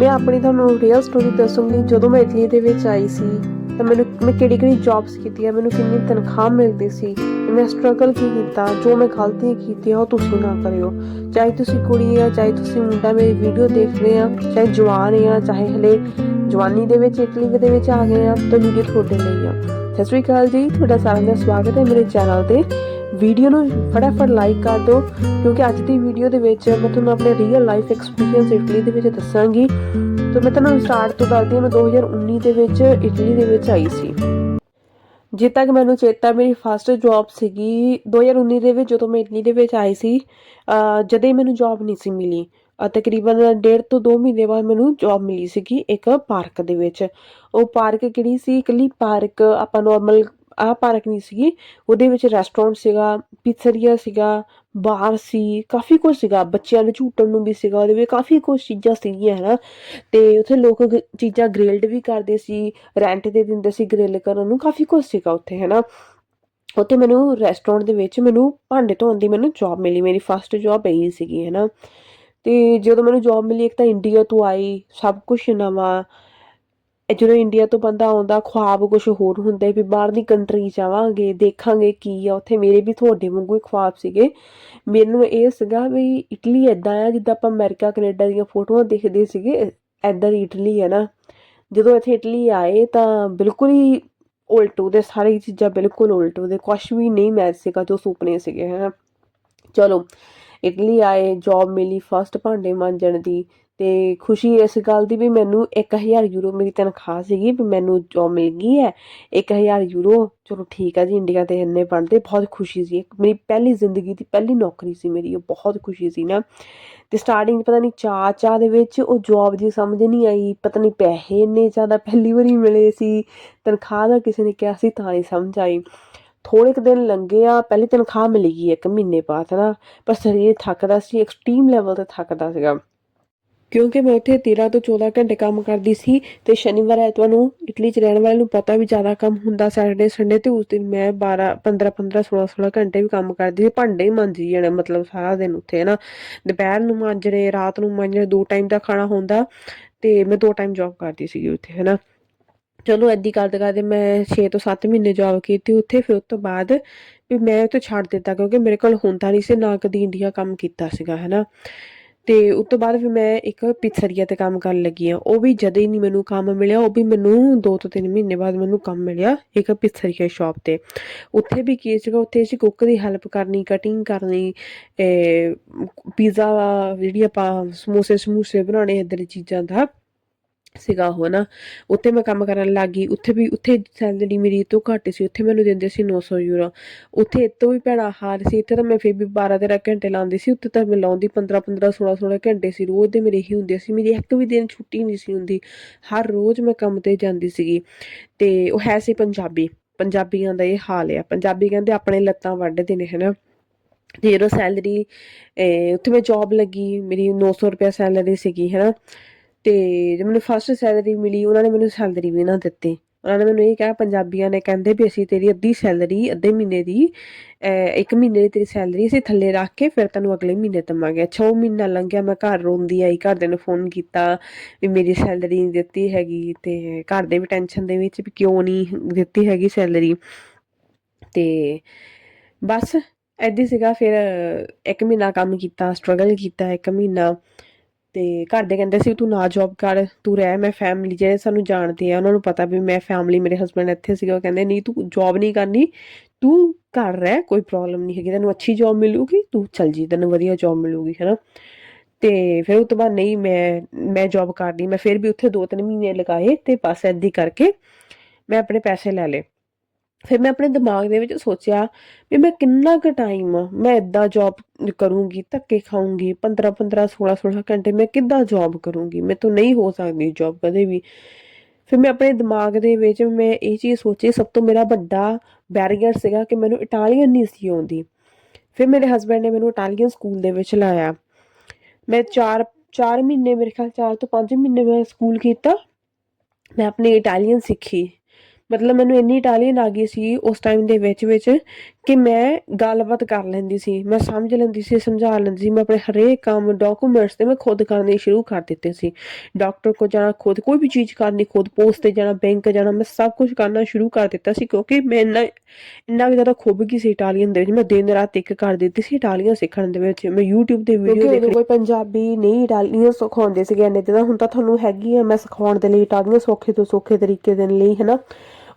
ਮੈਂ ਆਪਣੀ ਤੁਹਾਨੂੰ ਰੀਅਲ ਸਟੋਰੀ ਦੱਸੂੰਗੀ। ਜਦੋਂ ਮੈਂ ਇਟਲੀ ਦੇ ਵਿੱਚ ਆਈ ਸੀ, ਤਾਂ ਮੈਨੂੰ, ਮੈਂ ਕਿਹੜੀ ਕਿਹੜੀ ਜੌਬਸ ਕੀਤੀਆਂ, ਮੈਨੂੰ ਕਿੰਨੀ ਤਨਖਾਹ ਮਿਲਦੀ ਸੀ, ਮੈਂ ਸਟਰਗਲ ਕੀ ਕੀਤਾ, ਜੋ ਮੈਂ ਗਲਤੀਆਂ ਕੀਤੀਆਂ, ਉਹ ਤੁਸੀਂ ਨਾ ਕਰਿਓ। ਚਾਹੇ ਤੁਸੀਂ ਕੁੜੀ ਆ, ਚਾਹੇ ਤੁਸੀਂ ਮੁੰਡਾ, ਮੇਰੀ ਵੀਡੀਓ ਦੇਖਦੇ ਰਹੇ ਆ, ਚਾਹੇ ਜਵਾਨ ਆ, ਚਾਹੇ ਹਲੇ ਜਵਾਨੀ ਦੇ ਵਿੱਚ ਇਟਲੀ ਦੇ ਵਿੱਚ ਆ ਗਏ ਆ, ਤਾਂ ਵੀਡੀਓ ਤੁਹਾਡੇ ਲਈ ਆ। ਸਤਿ ਸ਼੍ਰੀ ਅਕਾਲ ਜੀ, ਤੁਹਾਡਾ ਸਾਰਿਆਂ ਦਾ ਸਵਾਗਤ ਹੈ ਮੇਰੇ ਚੈਨਲ ਤੇ। ਵੀਡੀਓ ਨੂੰ ਫਟਾਫਟ ਲਾਈਕ ਕਰ ਦਿਓ, ਕਿਉਂਕਿ ਅੱਜ ਦੀ ਵੀਡੀਓ ਦੇ ਵਿੱਚ ਮੈਂ ਤੁਹਾਨੂੰ ਆਪਣੇ ਰੀਅਲ ਲਾਈਫ ਐਕਸਪੀਰੀਅੰਸ ਇਟਲੀ ਦੇ ਵਿੱਚ ਦੱਸਾਂਗੀ। ਤਾਂ ਮੈਂ ਤੁਹਾਨੂੰ ਸਟਾਰਟ ਤੋਂ ਦੱਸਦੀ ਹਾਂ, ਮੈਂ 2019 ਦੇ ਵਿੱਚ ਇਟਲੀ ਦੇ ਵਿੱਚ ਆਈ ਸੀ। ਜੇ ਤੱਕ ਮੈਨੂੰ ਚੇਤਾ ਮੇਰੀ ਫਸਟ ਜੌਬ ਸੀਗੀ 2019 ਦੇ ਵਿੱਚ ਜਦੋਂ ਮੈਂ ਇਟਲੀ ਦੇ ਵਿੱਚ ਆਈ ਸੀ, ਅਹ ਹੀ ਮੈਨੂੰ ਜੌਬ ਨਹੀਂ ਸੀ ਮਿਲੀ। ਤਕਰੀਬਨ ਡੇਢ ਤੋਂ 2 ਮਹੀਨੇ ਬਾਅਦ ਮੈਨੂੰ ਜੌਬ ਮਿਲੀ ਸੀਗੀ ਇੱਕ ਪਾਰਕ ਦੇ ਵਿੱਚ। ਉਹ ਪਾਰਕ ਕਿਹੜੀ ਸੀ? ਇਕੱਲੀ ਪਾਰਕ ਆਪਾਂ ਨਾਰਮਲ ਆਹ ਪਾਰਕ ਨਹੀਂ ਸੀਗੀ। ਉਹਦੇ ਵਿੱਚ ਰੈਸਟੋਰੈਂਟ ਸੀਗਾ ਪੀਜ਼ਰੀਆ ਸੀਗਾ ਬਾਰ ਸੀ, ਕਾਫੀ ਕੁਝ ਸੀਗਾ। ਬੱਚਿਆਂ ਦੇ ਝੂਟਣ ਨੂੰ ਵੀ ਸੀਗਾ, ਉਹਦੇ ਵਿੱਚ ਕਾਫੀ ਕੁਝ ਚੀਜ਼ਾਂ ਸੀਗੀਆਂ ਹੈ ਨਾ ਤੇ ਉੱਥੇ ਲੋਕ ਚੀਜ਼ਾਂ ਗ੍ਰਿਲਡ ਵੀ ਕਰਦੇ ਸੀ ਰੈਂਟ ਤੇ ਦਿੰਦੇ ਸੀ ਗ੍ਰਿਲ ਕਰਨ ਨੂੰ, ਕਾਫੀ ਕੁਝ ਸੀਗਾ ਉੱਥੇ ਹੈ ਨਾ ਉੱਥੇ ਮੈਨੂੰ ਰੈਸਟੋਰੈਂਟ ਦੇ ਵਿੱਚ ਮੈਨੂੰ ਭਾਂਡੇ ਧੋਣ ਦੀ ਮੈਨੂੰ ਜੌਬ ਮਿਲੀ। ਮੇਰੀ ਫਸਟ ਜੌਬ ਇਹੀ ਸੀਗੀ ਹੈ ਨਾ ਤੇ ਜਦੋਂ ਮੈਨੂੰ ਜੌਬ ਮਿਲੀ, ਇੱਕ ਤਾਂ ਇੰਡੀਆ ਤੋਂ ਆਈ, ਸਭ ਕੁਝ ਨਵਾਂ। ਜਦੋਂ ਇੰਡੀਆ ਤੋਂ ਬੰਦਾ ਆਉਂਦਾ, ਖੁਆਬ ਕੁਝ ਹੋਰ ਹੁੰਦੇ ਵੀ ਬਾਹਰ ਦੀ ਕੰਟਰੀ ਜਾਵਾਂਗੇ, ਦੇਖਾਂਗੇ ਕੀ ਆ, ਉੱਥੇ ਮੇਰੇ ਵੀ ਤੁਹਾਡੇ ਵਾਂਗੂ ਹੀ ਖੁਆਬ ਸੀਗੇ। ਮੈਨੂੰ ਇਹ ਸੀਗਾ ਵੀ ਇਟਲੀ ਐਦਾਂ ਆ, ਜਿੱਦਾਂ ਆਪਾਂ ਅਮਰੀਕਾ ਕੈਨੇਡਾ ਦੀਆਂ ਫੋਟੋਆਂ ਦੇਖਦੇ ਸੀਗੇ ਐਦਾਂ ਦੀ ਇਟਲੀ ਹੈ ਨਾ। ਜਦੋਂ ਇੱਥੇ ਇਟਲੀ ਆਏ ਤਾਂ ਬਿਲਕੁਲ ਹੀ ਉਲਟ ਉਹਦੇ ਸਾਰੀ ਚੀਜ਼ਾਂ ਬਿਲਕੁਲ ਉਲਟ ਉਹਦੇ ਕੁਛ ਵੀ ਨਹੀਂ ਮੈਚ ਸੀਗਾ, ਜੋ ਸੁਪਨੇ ਸੀਗੇ ਹੈ ਨਾ ਚਲੋ ਇਟਲੀ ਆਏ ਜੌਬ ਮਿਲੀ ਫਸਟ ਭਾਂਡੇ ਮਾਂਜਣ ਦੀ ਅਤੇ ਖੁਸ਼ੀ ਇਸ ਗੱਲ ਦੀ ਵੀ ਮੈਨੂੰ ਇੱਕ ਹਜ਼ਾਰ ਯੂਰੋ ਮੇਰੀ ਤਨਖਾਹ ਸੀਗੀ ਵੀ ਮੈਨੂੰ ਜੋਬ ਮਿਲ ਗਈ ਹੈ। ਇੱਕ ਹਜ਼ਾਰ ਯੂਰੋ, ਚਲੋ ਠੀਕ ਆ ਜੀ ਇੰਡੀਆ ਦੇ ਇੰਨੇ ਬਣਦੇ, ਬਹੁਤ ਖੁਸ਼ੀ ਸੀ। ਮੇਰੀ ਪਹਿਲੀ ਜ਼ਿੰਦਗੀ ਦੀ ਪਹਿਲੀ ਨੌਕਰੀ ਸੀ ਮੇਰੀ, ਉਹ ਬਹੁਤ ਖੁਸ਼ੀ ਸੀ ਨਾ। ਤੇ ਸਟਾਰਟਿੰਗ ਪਤਾ ਨਹੀਂ ਚਾਅ ਚਾਹ ਦੇ ਵਿੱਚ ਉਹ ਜੌਬ ਦੀ ਸਮਝ ਨਹੀਂ ਆਈ, ਪਤਾ ਨਹੀਂ ਪੈਸੇ ਇੰਨੇ ਜ਼ਿਆਦਾ ਪਹਿਲੀ ਵਾਰੀ ਮਿਲੇ ਸੀ, ਤਨਖਾਹ ਦਾ ਕਿਸੇ ਨੇ ਕਿਹਾ ਸੀ ਤਾਂ ਨਹੀਂ ਸਮਝ ਆਈ। ਥੋੜੇ ਕੁ ਦਿਨ ਲੰਘੇ ਆ, ਪਹਿਲੀ ਤਨਖਾਹ ਮਿਲੀ ਗਈ ਇੱਕ ਮਹੀਨੇ ਬਾਅਦ ਨਾ, ਪਰ ਸਰੀਰ ਥੱਕਦਾ ਸੀ ਐਕਸਟ੍ਰੀਮ ਲੈਵਲ ਤੇ ਥੱਕਦਾ ਸੀਗਾ। ਕਿਉਂਕਿ ਮੈਂ ਉੱਥੇ 13 ਤੋਂ 14 ਘੰਟੇ ਕੰਮ ਕਰਦੀ ਸੀ ਤੇ ਸ਼ਨੀਵਾਰ, ਐਤਵਾਰ ਨੂੰ ਇਟਲੀ 'ਚ ਰਹਿਣ ਵਾਲੇ ਨੂੰ ਪਤਾ ਵੀ ਜ਼ਿਆਦਾ ਕੰਮ ਹੁੰਦਾ ਸੈਟਰਡੇ ਸੰਡੇ ਤੇ ਉਸ ਦਿਨ ਮੈਂ 12 15 15 16 16 ਘੰਟੇ ਵੀ ਕੰਮ ਕਰਦੀ ਸੀ। ਭਾਂਡੇ ਹੀ ਮਾਂਜੀ ਜਾਣੇ, ਮਤਲਬ ਸਾਰਾ ਦਿਨ ਉੱਥੇ ਨਾ ਦੁਪਹਿਰ ਨੂੰ ਮਾਂਜਣੇ, ਰਾਤ ਨੂੰ ਮਾਂਜਣੇ, ਦੋ ਟਾਈਮ ਦਾ ਖਾਣਾ ਹੁੰਦਾ ਤੇ ਮੈਂ ਦੋ ਟਾਈਮ ਜੌਬ ਕਰਦੀ ਸੀਗੀ ਉੱਥੇ, ਹੈਨਾ। ਚਲੋ ਏਦੀ ਕਰਦੇ ਕਰਦੇ, ਮੈਂ 6 ਤੋਂ 7 ਮਹੀਨੇ ਜੌਬ ਕੀਤੀ ਉੱਥੇ, ਫਿਰ ਉਸ ਤੋਂ ਬਾਅਦ ਵੀ ਮੈਂ ਉੱਥੇ ਛੱਡ ਦਿੱਤਾ ਕਿਉਂਕਿ ਮੇਰੇ ਕੋਲ ਹੁੰਦਾ ਨਹੀਂ ਸੀ, ਨਾ ਕਦੀ ਇੰਡੀਆ ਕੰਮ ਕੀਤਾ ਸੀਗਾ, ਹੈਨਾ। ਤੇ ਉਸ ਤੋਂ ਬਾਅਦ ਫਿਰ ਮੈਂ ਇੱਕ ਪਿੱਛਰੀਆ ਤੇ ਕੰਮ ਕਰਨ ਲੱਗੀ ਆ ਉਹ ਵੀ ਜਦ ਹੀ ਨਹੀਂ ਮੈਨੂੰ ਕੰਮ ਮਿਲਿਆ, ਉਹ ਵੀ ਮੈਨੂੰ 2 ਤੋਂ 3 ਮਹੀਨੇ ਬਾਅਦ ਮੈਨੂੰ ਕੰਮ ਮਿਲਿਆ ਇੱਕ ਪਿੱਛਰੀਆ ਸ਼ਾਪ ਤੇ। ਉੱਥੇ ਵੀ ਕੀ ਸੀਗਾ, ਉੱਥੇ ਅਸੀਂ ਕੁੱਕ ਦੀ ਹੈਲਪ ਕਰਨੀ ਕਟਿੰਗ ਕਰਨੀ ਪੀਜ਼ਾ ਜਿਹੜੀ ਆਪਾਂ ਸਮੋਸੇ ਸਮੂਸੇ ਬਣਾਉਣੇ ਇੱਦਾਂ ਦੀ ਚੀਜ਼ਾਂ ਦਾ ਸੀਗਾ ਉਹ ਨਾ ਉੱਥੇ ਮੈਂ ਕੰਮ ਕਰਨ ਲੱਗ ਗਈ। ਉੱਥੇ ਵੀ, ਉੱਥੇ ਸੈਲਰੀ ਮੇਰੀ ਤੋਂ ਘੱਟ ਸੀ। ਉੱਥੇ ਮੈਨੂੰ ਦਿੰਦੇ ਸੀ 900 ਯੂਰੋ ਉੱਥੇ ਇਹ ਵੀ ਭੈੜਾ ਹਾਲ ਸੀ। ਇੱਥੇ ਤਾਂ ਮੈਂ ਫਿਰ ਵੀ 12 13 ਘੰਟੇ ਲਾਉਂਦੀ ਸੀ। ਉੱਥੇ ਤਾਂ ਮੈਂ ਲਾਉਂਦੀ 15 15 16 16 ਘੰਟੇ ਸੀ। ਰੋਜ਼ ਦੇ ਮੇਰੇ ਇਹੀ ਹੁੰਦੇ ਸੀ। ਮੇਰੀ ਇੱਕ ਵੀ ਦਿਨ ਛੁੱਟੀ ਨਹੀਂ ਸੀ ਹੁੰਦੀ। ਹਰ ਰੋਜ਼ ਮੈਂ ਕੰਮ ਤੇ ਜਾਂਦੀ ਸੀਗੀ। ਤੇ ਉਹ ਹੈ ਸੀ ਪੰਜਾਬੀ। ਪੰਜਾਬੀਆਂ ਦਾ ਇਹ ਹਾਲ ਆ। ਪੰਜਾਬੀ ਕਹਿੰਦੇ ਆਪਣੇ ਲੱਤਾਂ ਵੱਢਦੇ ਨੇ, ਹਨਾ। ਤੇ ਜਦੋਂ ਸੈਲਰੀ ਉੱਥੇ ਮੈਂ ਜੌਬ ਲੱਗੀ। ਮੇਰੀ 900 ਰੁਪਏ ਸੈਲਰੀ ਸੀਗੀ, ਹਨਾ। ਤੇ ਮੈਨੂੰ ਫਸਟ ਸੈਲਰੀ ਮਿਲੀ, ਉਹਨਾਂ ਨੇ ਮੈਨੂੰ ਸੈਲਰੀ ਵੀ ਨਾ ਦਿੱਤੀ। ਉਹਨਾਂ ਨੇ ਮੈਨੂੰ ਇਹ ਕਿਹਾ, ਪੰਜਾਬੀਆਂ ਨੇ ਕਹਿੰਦੇ ਵੀ ਅਸੀਂ ਤੇਰੀ ਅੱਧੀ ਸੈਲਰੀ ਅੱਧੇ ਮਹੀਨੇ ਦੀ ਇੱਕ ਮਹੀਨੇ ਦੀ ਤੇਰੀ ਸੈਲਰੀ ਅਸੀਂ ਥੱਲੇ ਰੱਖ ਕੇ ਫਿਰ ਤੈਨੂੰ ਅਗਲੇ ਮਹੀਨੇ ਦਵਾਂਗੇ। ਅੱਛਾ, ਉਹ ਮਹੀਨਾ ਲੰਘਿਆ, ਮੈਂ ਘਰ ਰੋਂਦੀ ਆਈ ਘਰਦਿਆਂ ਨੂੰ ਫੋਨ ਕੀਤਾ ਵੀ ਮੇਰੀ ਸੈਲਰੀ ਨਹੀਂ ਦਿੱਤੀ ਹੈਗੀ ਤੇ ਘਰ ਦੇ ਵੀ ਟੈਨਸ਼ਨ ਦੇ ਵਿੱਚ ਵੀ ਕਿਉਂ ਨਹੀਂ ਦਿੱਤੀ ਹੈਗੀ ਸੈਲਰੀ ਤੇ ਬਸ ਐਦੀ ਸੀਗਾ। ਫਿਰ ਇੱਕ ਮਹੀਨਾ ਕੰਮ ਕੀਤਾ ਸਟਰਗਲ ਕੀਤਾ, ਇੱਕ ਮਹੀਨਾ ਤੇ ਘਰ ਦੇ ਕਹਿੰਦੇ ਸੀ, ਤੂੰ ਨਾ ਜੌਬ ਕਰ, ਤੂੰ ਰਹਿ, ਮੈਂ ਫੈਮਿਲੀ ਜਿਹੜੇ ਸਾਨੂੰ ਜਾਣਦੇ ਆ, ਉਹਨਾਂ ਨੂੰ ਪਤਾ ਵੀ ਮੈਂ ਫੈਮਿਲੀ ਮੇਰੇ ਹਸਬੰਡ ਇੱਥੇ ਸੀਗਾ, ਉਹ ਕਹਿੰਦੇ, ਨਹੀਂ, ਤੂੰ ਜੌਬ ਨਹੀਂ ਕਰਨੀ, ਤੂੰ ਘਰ ਰਹਿ, ਕੋਈ ਪ੍ਰੋਬਲਮ ਨਹੀਂ ਹੈਗੀ, ਤੈਨੂੰ ਅੱਛੀ ਜੌਬ ਮਿਲੂਗੀ, ਤੂੰ ਚੱਲ ਜੀ, ਤੈਨੂੰ ਵਧੀਆ ਜੌਬ ਮਿਲੂਗੀ ਹੈਨਾ। ਤੇ ਫਿਰ ਉਹ ਤੋਂ ਬਾਅਦ, ਨਹੀਂ, ਮੈਂ ਮੈਂ ਜੌਬ ਕਰਦੀ, ਮੈਂ ਫਿਰ ਵੀ ਉੱਥੇ 2-3 ਮਹੀਨੇ ਲਗਾਏ ਤੇ ਬਸ ਏਦਾਂ ਕਰਕੇ ਮੈਂ ਆਪਣੇ ਪੈਸੇ ਲੈ ਲਏ ਫਿਰ ਮੈਂ ਆਪਣੇ ਦਿਮਾਗ ਦੇ ਵਿੱਚ ਸੋਚਿਆ ਵੀ ਮੈਂ ਕਿੰਨਾ ਕੁ ਟਾਈਮ ਮੈਂ ਇਦਾਂ ਜੌਬ ਕਰੂੰਗੀ, ਧੱਕੇ ਖਾਊਂਗੀ 15 15 16 16 ਘੰਟੇ ਮੈਂ ਕਿੱਦਾਂ ਜੌਬ ਕਰੂੰਗੀ? ਮੇਰੇ ਤੋਂ ਨਹੀਂ ਹੋ ਸਕਦੀ ਜੌਬ ਕਦੇ ਵੀ। ਫਿਰ ਮੈਂ ਆਪਣੇ ਦਿਮਾਗ ਦੇ ਵਿੱਚ ਮੈਂ ਇਹ ਚੀਜ਼ ਸੋਚੀ, ਸਭ ਤੋਂ ਮੇਰਾ ਵੱਡਾ ਬੈਰੀਅਰ ਸੀਗਾ ਕਿ ਮੈਨੂੰ ਇਟਾਲੀਅਨ ਨਹੀਂ ਸੀ ਆਉਂਦੀ। ਫਿਰ ਮੇਰੇ ਹਸਬੰਡ ਨੇ ਮੈਨੂੰ ਇਟਾਲੀਅਨ ਸਕੂਲ ਦੇ ਵਿੱਚ ਲਾਇਆ। ਮੈਂ 4 4 ਮਹੀਨੇ ਮੇਰੇ ਖਿਆਲ 4 ਤੋਂ 5 ਮਹੀਨੇ ਮੈਂ ਸਕੂਲ ਕੀਤਾ। ਮੈਂ ਆਪਣੀ ਇਟਾਲੀਅਨ ਸਿੱਖੀ। ਮਤਲਬ ਮੈਨੂੰ ਇੰਨੀ ਇਟਾਲੀਅਨ ਆ ਗਈ ਸੀ ਉਸ ਟਾਈਮ ਦੇ ਵਿੱਚ ਵਿੱਚ ਕਿ ਮੈਂ ਗੱਲਬਾਤ ਕਰ ਲੈਂਦੀ ਸੀ ਮੈਂ ਸਮਝ ਲੈਂਦੀ ਸੀ ਸਮਝਾ ਲੈਂਦੀ ਸੀ ਮੈਂ ਆਪਣੇ ਹਰੇਕ ਕੰਮ ਡਾਕੂਮੈਂਟਸ ਤੇ ਮੈਂ ਖੁਦ ਕਰਨੇ ਸ਼ੁਰੂ ਕਰ ਦਿੱਤੇ ਸੀ। ਡਾਕਟਰ ਕੋ ਜਾਣਾ ਖੁਦ ਕੋਈ ਵੀ ਚੀਜ਼ ਕਰਨੀ ਖੁਦ ਪੋਸਟ ਤੇ ਜਾਣਾ ਬੈਂਕ ਜਾਣਾ ਮੈਂ ਸਭ ਕੁਝ ਕਰਨਾ ਸ਼ੁਰੂ ਕਰ ਦਿੱਤਾ ਸੀ ਕਿਉਂਕਿ ਮੈਂ ਇੰਨਾ ਇੰਨਾ ਜ਼ਿਆਦਾ ਖੁੱਭ ਗਈ ਸੀ ਇਟਾਲੀਅਨ ਦੇ ਵਿੱਚ। ਮੈਂ ਦਿਨ ਰਾਤ ਇੱਕ ਕਰ ਦਿੱਤੀ ਸੀ ਇਟਾਲੀਅਨ ਸਿੱਖਣ ਦੇ ਵਿੱਚ। ਮੈਂ YouTube ਤੇ ਵੀਡੀਓ ਦੇਖ ਕੋਈ ਪੰਜਾਬੀ ਨਹੀਂ ਇਟਾਲੀਅਨ ਸਿਖਾਉਂਦੇ ਸੀਗੇ ਇੰਨੇ ਦਿਨ ਹੁਣ ਤਾਂ ਤੁਹਾਨੂੰ ਹੈਗੀ ਆ ਮੈਂ ਸਿਖਾਉਣ ਦੇ ਲਈ ਇਟਾਲੀਅਨ ਸੌਖੇ ਤੋਂ ਸੌਖੇ ਤਰੀਕੇ ਦੇ ਲਈ ਹਨਾ?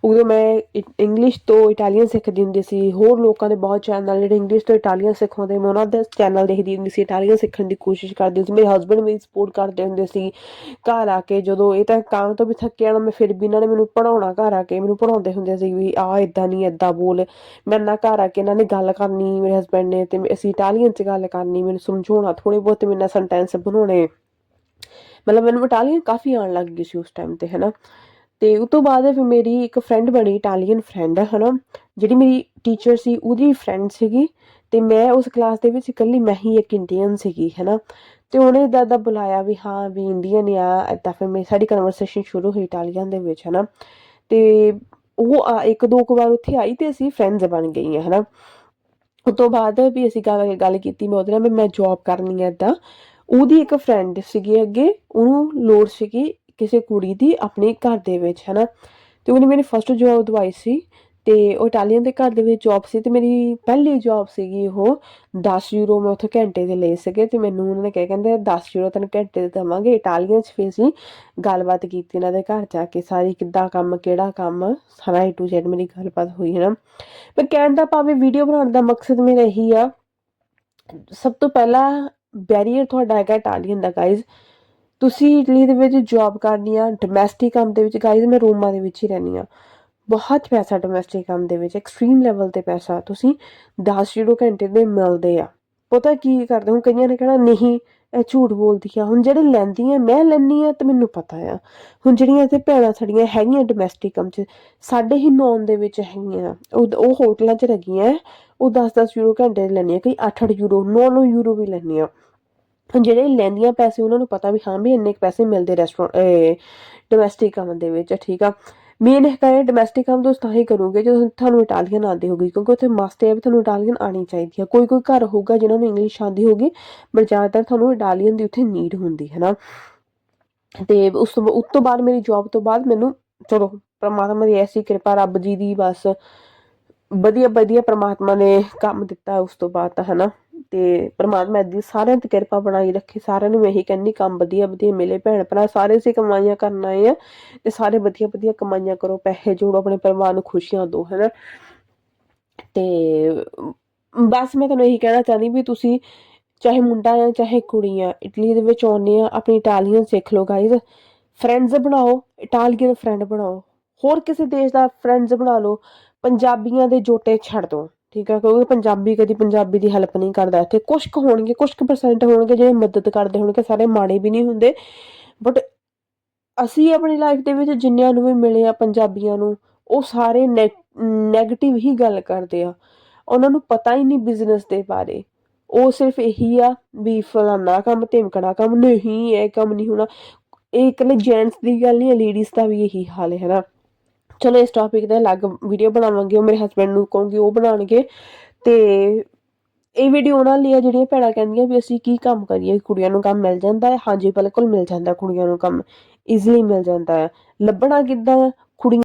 ਉਦੋਂ ਮੈਂ ਇੰਗਲਿਸ਼ ਤੋਂ ਇਟਾਲੀਅਨ ਸਿੱਖਦੀ ਹੁੰਦੀ ਸੀ, ਹੋਰ ਲੋਕਾਂ ਦੇ ਬਹੁਤ ਚੈਨਲ ਜਿਹੜੇ ਇੰਗਲਿਸ਼ ਤੋਂ ਇਟਾਲੀਅਨ ਸਿਖਾਉਂਦੇ, ਮੈਂ ਉਹਨਾਂ ਦੇ ਚੈਨਲ ਦੇਖਦੀ ਹੁੰਦੀ ਸੀ ਇਟਾਲੀਅਨ ਸਿੱਖਣ ਦੀ ਕੋਸ਼ਿਸ਼ ਕਰਦੀ ਸੀ, ਮੇਰੇ ਹਸਬੰਡ ਮੇਰੀ ਸਪੋਰਟ ਕਰਦੇ ਹੁੰਦੇ ਸੀ, ਘਰ ਆ ਕੇ ਜਦੋਂ ਇਹ ਤਾਂ ਕੰਮ ਤੋਂ ਵੀ ਥੱਕੇ ਆਣਾ ਮੈਂ ਫਿਰ ਵੀ ਇਹਨਾਂ ਨੇ ਮੈਨੂੰ ਪੜਾਉਣਾ ਘਰ ਆ ਕੇ, ਮੈਨੂੰ ਪੜਾਉਂਦੇ ਹੁੰਦੇ ਸੀ ਵੀ ਆ ਇਦਾਂ ਨਹੀਂ ਇਦਾਂ ਬੋਲ, ਮੈਂ ਨਾ ਘਰ ਆ ਕੇ ਇਹਨਾਂ ਨੇ ਗੱਲ ਕਰਨੀ ਮੇਰੇ ਹਸਬੰਡ ਨੇ ਤੇ ਅਸੀਂ ਇਟਾਲੀਅਨ ਚ ਗੱਲ ਕਰਨੀ, ਮੈਨੂੰ ਸਮਝਾਉਣਾ ਥੋੜੇ ਬਹੁਤ ਮੇਰੇ ਸੈਂਟੈਂਸ ਬਣਾਉਣੇ, ਮਤਲਬ ਮੈਨੂੰ ਇਟਾਲੀਅਨ ਕਾਫੀ ਆਉਣ ਲੱਗ ਗਈ ਸੀ ਉਸ ਟਾਈਮ ਤੇ, ਹੈਨਾ। ਤੇ ਉਸ ਤੋਂ ਬਾਅਦ ਫਿਰ ਮੇਰੀ ਇੱਕ ਫਰੈਂਡ ਬਣੀ ਇਟਾਲੀਅਨ ਫਰੈਂਡ ਹੈ ਨਾ ਜਿਹੜੀ ਮੇਰੀ ਟੀਚਰ ਸੀ, ਉਹਦੀ ਫਰੈਂਡ ਸੀਗੀ ਤੇ ਮੈਂ ਉਸ ਕਲਾਸ ਦੇ ਵਿੱਚ ਇਕੱਲੀ, ਮੈਂ ਹੀ ਇੱਕ ਇੰਡੀਅਨ ਸੀਗੀ ਹੈ ਨਾ ਤੇ ਉਹਨੇ ਦਾਦਾ ਬੁਲਾਇਆ ਵੀ, ਹਾਂ, ਵੀ ਇੰਡੀਅਨ ਆ। ਏਦਾਂ ਫਿਰ ਮੇਰੀ ਸਾਡੀ ਕਨਵਰਸੇਸ਼ਨ ਸ਼ੁਰੂ ਹੋਈ ਇਟਾਲੀਅਨ ਦੇ ਵਿੱਚ ਹੈ ਨਾ ਤੇ ਉਹ ਆ- ਇੱਕ ਦੋ ਕੁ ਵਾਰ ਉੱਥੇ ਆਈ ਤੇ ਅਸੀਂ ਫਰੈਂਡਸ ਬਣ ਗਈਆਂ ਹੈ ਨਾ ਉਸ ਤੋਂ ਬਾਅਦ ਵੀ ਅਸੀਂ ਗੱਲ ਗੱਲ ਕੀਤੀ, ਮੈਂ ਉਹਦੇ ਨਾਲ ਵੀ ਮੈਂ ਜੌਬ ਕਰਨੀ ਹੈ ਏਦਾਂ। ਉਹਦੀ ਇੱਕ ਫਰੈਂਡ ਸੀਗੀ ਅੱਗੇ, ਉਹਨੂੰ ਲੋੜ ਸੀਗੀ ਕਿਸੇ ਕੁੜੀ ਦੀ ਆਪਣੇ ਘਰ ਦੇ ਵਿੱਚ, ਹੈਨਾ? ਤੇ ਉਹਨੇ ਮੇਰੀ ਫਸਟ ਜੌਬ ਦਵਾਈ ਸੀ ਤੇ ਉਹ ਇਟਾਲੀਅਨ ਦੇ ਘਰ ਦੇ ਵਿੱਚ ਜੌਬ ਸੀ ਤੇ ਮੇਰੀ ਪਹਿਲੀ ਜੌਬ ਸੀਗੀ ਉਹ 10 ਯੂਰੋ ਮੈਂ ਉੱਥੇ ਘੰਟੇ ਦੇ ਲਏ ਸੀਗੇ ਤੇ ਮੈਨੂੰ ਉਹਨਾਂ ਨੇ ਕਿਹਾ, ਕਹਿੰਦੇ 10 ਯੂਰੋ ਤੈਨੂੰ ਘੰਟੇ ਦੇ ਦੇਵਾਂਗੇ। ਇਟਾਲੀਅਨ ਚ ਫਿਰ ਅਸੀਂ ਗੱਲਬਾਤ ਕੀਤੀ ਇਹਨਾਂ ਦੇ ਘਰ ਜਾ ਕੇ, ਸਾਰੀ ਕਿੱਦਾਂ ਕੰਮ, ਕਿਹੜਾ ਕੰਮ, ਸਾਰਾ ਏ ਟੂ ਜ਼ੈਡ ਮੇਰੀ ਗੱਲਬਾਤ ਹੋਈ ਹੈ ਨਾ ਮੈਂ ਕਹਿਣ ਦਾ ਭਾਵੇਂ ਵੀਡੀਓ ਬਣਾਉਣ ਦਾ ਮਕਸਦ ਮੇਰਾ ਇਹੀ ਆ, ਸਭ ਤੋਂ ਪਹਿਲਾ ਬੈਰੀਅਰ ਤੁਹਾਡਾ ਹੈਗਾ ਇਟਾਲੀਅਨ ਦਾ ਗਾਇਜ਼ ਤੁਸੀਂ ਇਟਲੀ ਦੇ ਵਿੱਚ ਜੌਬ ਕਰਨੀ ਆ ਡੋਮੈਸਟਿਕ ਕੰਮ ਦੇ ਵਿੱਚ ਗਾਇਜ਼ ਮੈਂ ਰੋਮਾ ਦੇ ਵਿੱਚ ਹੀ ਰਹਿੰਦੀ ਆ ਬਹੁਤ ਪੈਸਾ ਡੋਮੈਸਟਿਕ ਕੰਮ ਦੇ ਵਿੱਚ ਐਕਸਟ੍ਰੀਮ ਲੈਵਲ ਤੇ ਪੈਸਾ। ਤੁਸੀਂ 10 ਯੂਰੋ ਘੰਟੇ ਦੇ ਮਿਲਦੇ ਆ। ਪਤਾ ਕੀ ਕਰਦੇ ਹੁਣ ਕਈਆਂ ਨੇ ਕਹਿਣਾ, ਨਹੀਂ, ਇਹ ਝੂਠ ਬੋਲਦੀ ਆ। ਹੁਣ ਜਿਹੜੇ ਲੈਂਦੀ ਲੈਂਦੀਆਂ ਮੈਂ ਲੈਣੀ ਆ ਤੇ ਮੈਨੂੰ ਪਤਾ ਆ। ਹੁਣ ਜਿਹੜੀਆਂ ਇੱਥੇ ਭੈਣਾਂ ਸਾਡੀਆਂ ਹੈਗੀਆਂ ਡੋਮੈਸਟਿਕ ਕੰਮ 'ਚ, ਸਾਡੇ ਹੀ ਨੌਨ ਦੇ ਵਿੱਚ ਹੈਗੀਆਂ। ਉਹ ਹੋਟਲਾਂ 'ਚ ਰਗੀਆਂ ਉਹ 10-10 ਯੂਰੋ ਘੰਟੇ ਦੇ ਲੈਂਦੀਆਂ। ਕਈ 8-8 ਯੂਰੋ 9-9 ਯੂਰੋ ਵੀ ਲੈਂਦੀਆਂ। ਹੁਣ ਜਿਹੜੇ ਲੈਂਦੀਆਂ ਪੈਸੇ, ਉਹਨਾਂ ਨੂੰ ਪਤਾ ਵੀ ਹਾਂ ਵੀ ਇੰਨੇ ਪੈਸੇ ਮਿਲਦੇ ਰੈਸਟੋਰੈਂਟ ਡੋਮੈਸਟਿਕ ਕੰਮ ਦੇ ਵਿੱਚ, ਠੀਕ ਆ। ਮੇਨ ਹੈ ਡੋਮੈਸਟਿਕ ਕੰਮ ਤੁਸੀਂ ਤਾਂ ਹੀ ਕਰੋਗੇ ਜਦੋਂ ਤੁਹਾਨੂੰ ਇਟਾਲੀਅਨ ਆਉਂਦੀ ਹੋਗੀ ਕਿਉਂਕਿ ਉੱਥੇ ਮਸਟ ਹੈ ਵੀ ਤੁਹਾਨੂੰ ਇਟਾਲੀਅਨ ਆਣੀ ਚਾਹੀਦੀ ਹੈ ਕੋਈ ਕੋਈ ਘਰ ਹੋਊਗਾ ਜਿਨ੍ਹਾਂ ਨੂੰ ਇੰਗਲਿਸ਼ ਆਉਂਦੀ ਹੋਗੀ ਪਰ ਜ਼ਿਆਦਾਤਰ ਤੁਹਾਨੂੰ ਇਟਾਲੀਅਨ ਦੀ ਉੱਥੇ ਨੀਡ ਹੁੰਦੀ ਹੈ ਨਾ ਤੇ ਉਸ ਤੋਂ ਉਸ ਤੋਂ ਬਾਅਦ ਮੇਰੀ ਜੌਬ ਤੋਂ ਬਾਅਦ ਮੈਨੂੰ, ਚਲੋ, ਪ੍ਰਮਾਤਮਾ ਦੀ ਐਸੀ ਕਿਰਪਾ, ਰੱਬ ਜੀ ਦੀ ਬਸ ਵਧੀਆ ਵਧੀਆ ਪ੍ਰਮਾਤਮਾ ਨੇ ਕੰਮ ਦਿੱਤਾ ਉਸ ਤੋਂ ਬਾਅਦ ਤਾਂ, ਹਨਾ। ਤੇ ਪ੍ਰਮਾਤਮਾ ਦੀ ਸਾਰਿਆਂ ਤੇ ਕਿਰਪਾ ਬਣਾਈ ਰੱਖੇ, ਸਾਰਿਆਂ ਨੂੰ ਇਹੀ ਕਹਿੰਦੀ, ਕੰਮ ਵਧੀਆ ਵਧੀਆ ਮਿਲੇ ਭੈਣ ਭਰਾ, ਸਾਰੇ ਸੇ ਕਮਾਈਆਂ ਕਰਨ ਆਏ ਆ ਤੇ ਸਾਰੇ ਵਧੀਆ ਵਧੀਆ ਕਮਾਈਆਂ ਕਰੋ, ਪੈਸੇ ਜੋੜੋ, ਆਪਣੇ ਪਰਿਵਾਰ ਨੂੰ ਖੁਸ਼ੀਆਂ ਦਿਓ, ਹੈਨਾ। ਤੇ ਬਸ ਮੈਂ ਤੁਹਾਨੂੰ ਇਹੀ ਕਹਿਣਾ ਚਾਹਨੀ ਵੀ ਤੁਸੀਂ ਚਾਹੇ ਮੁੰਡਾ ਆ, ਚਾਹੇ ਕੁੜੀ ਆ, ਇਟਲੀ ਦੇ ਵਿੱਚ ਆਉਂਦੇ ਆ, ਆਪਣੀ ਇਟਾਲੀਅਨ ਸਿੱਖ ਲਓ ਗਾਇਜ਼ ਫਰੈਂਡਸ ਬਣਾਓ, ਇਟਾਲੀਅਨ ਫਰੈਂਡ ਬਣਾਓ, ਹੋਰ ਕਿਸੇ ਦੇਸ਼ ਦਾ ਫਰੈਂਡਸ ਬਣਾ ਲਓ, ਪੰਜਾਬੀਆਂ ਦੇ ਜੋਟੇ ਛੱਡ ਦਿਓ। ਠੀਕ ਆ, ਕਿਉਂਕਿ ਪੰਜਾਬੀ ਕਦੀ ਪੰਜਾਬੀ ਦੀ ਹੈਲਪ ਨਹੀਂ ਕਰਦਾ। ਇੱਥੇ ਕੁਝ ਕੁ ਹੋਣਗੇ ਕੁਝ ਕੁ ਪਰਸੈਂਟ ਹੋਣਗੇ ਜਿਹੜੇ ਮਦਦ ਕਰਦੇ ਹੋਣਗੇ, ਸਾਰੇ ਮਾੜੇ ਵੀ ਨਹੀਂ ਹੁੰਦੇ। ਬਟ ਅਸੀਂ ਆਪਣੀ ਲਾਈਫ ਦੇ ਵਿੱਚ ਜਿੰਨਿਆਂ ਨੂੰ ਵੀ ਮਿਲੇ ਆ, ਪੰਜਾਬੀਆਂ ਨੂੰ, ਉਹ ਸਾਰੇ ਨੈਗੇਟਿਵ ਹੀ ਗੱਲ ਕਰਦੇ ਆ। ਉਹਨਾਂ ਨੂੰ ਪਤਾ ਹੀ ਨਹੀਂ ਬਿਜ਼ਨਸ ਦੇ ਬਾਰੇ। ਉਹ ਸਿਰਫ ਇਹੀ ਆ ਵੀ ਫਲਾਨਾ ਕੰਮ ਧਮਕਣਾ ਕੰਮ, ਨਹੀਂ, ਇਹ ਕੰਮ ਨਹੀਂ ਹੋਣਾ। ਇਹ ਇਕੱਲੇ ਜੈਂਟਸ ਦੀ ਗੱਲ ਨਹੀਂ ਹੈ ਲੇਡੀਜ਼ ਦਾ ਵੀ ਇਹੀ ਹਾਲ ਹੈ ਨਾ। ਚਲੋ ਇਸ ਟੌਪਿਕ ਤੇ ਅਲੱਗ ਵੀਡੀਓ ਬਣਾਵਾਂਗੇ, ਉਹ ਮੇਰੇ ਹਸਬੰਡ ਨੂੰ ਕਹੂੰਗੀ, ਉਹ ਬਣਾਉਣਗੇ। ਤੇ ਇਹ ਵੀਡੀਓ ਉਹਨਾਂ ਲਈ ਆ ਜਿਹੜੀਆਂ ਭੈਣਾਂ ਕਹਿੰਦੀਆਂ ਵੀ ਅਸੀਂ ਕੀ ਕੰਮ ਕਰੀਏ, ਕੁੜੀਆਂ ਨੂੰ ਕੰਮ ਮਿਲ ਜਾਂਦਾ ਹੈ। ਹਾਂਜੀ, ਬਿਲਕੁਲ ਮਿਲ ਜਾਂਦਾ, ਕੁੜੀਆਂ ਨੂੰ ਕੰਮ ਈਜ਼ੀਲੀ ਮਿਲ ਜਾਂਦਾ ਹੈ। ਲੱਭਣਾ ਕਿੱਦਾਂ